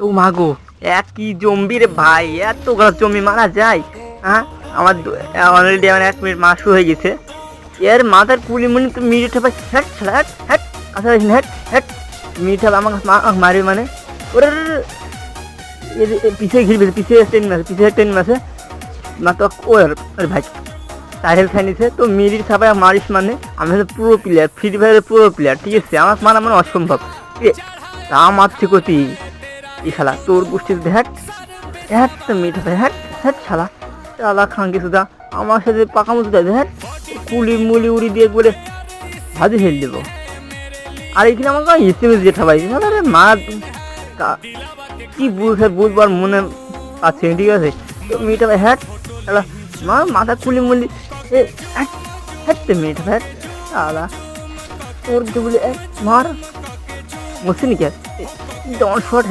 ও মাগো এক কি জম্বি রে ভাই, এতগুলো জম্বি মারা যায়। হ্যাঁ? আমার অলরেডি আমার এক মিনিট মাস হয়ে গেছে। এর মাথার কুলি মুনি তো মিনিট ভাই হ্যাট হ্যাট হ্যাট আচ্ছা হ্যাট হ্যাট মিনিট আমাকে মারে মানে। ওরে পিছিয়ে ঘিরবে পিছিয়ে ট্রেন মাসে পিছিয়ে ট্রেন মাসে না তো ও আরে ভাই সাহেল খাই নিছে তো মিরির সবাই মারিস মানে? আমি হচ্ছে পুরো প্লেয়ার ফ্রি ফায়ারের পুরো প্লেয়ার ঠিক আছে? আমার মারা মানে অসম্ভব তা মারছে কতি ই শালা, তোর গোষ্ঠীর হ্যাট হ্যাট তো মিট হবে হ্যাট হ্যাট শালা। শালা খাঙ্কি সুদা, আমার সাথে পাকা মতো দেয় হ্যাট কুলি মুলি উড়ি দিয়ে করে ভাজি ফেল দেবো। আর এখানে আমাকে এসএমএস যেটা ভাই আরে মা কি বুঝে বুঝবার মনে আছে ঠিক আছে? তো মেয়েটা হ্যাট শালা, মা, মাথা কুলি মুলি, এ হ্যাট হ্যাট তো মেয়েটা হ্যাট শালা। তোর বলে মার, বসে নি কে ডন শট হ্যাট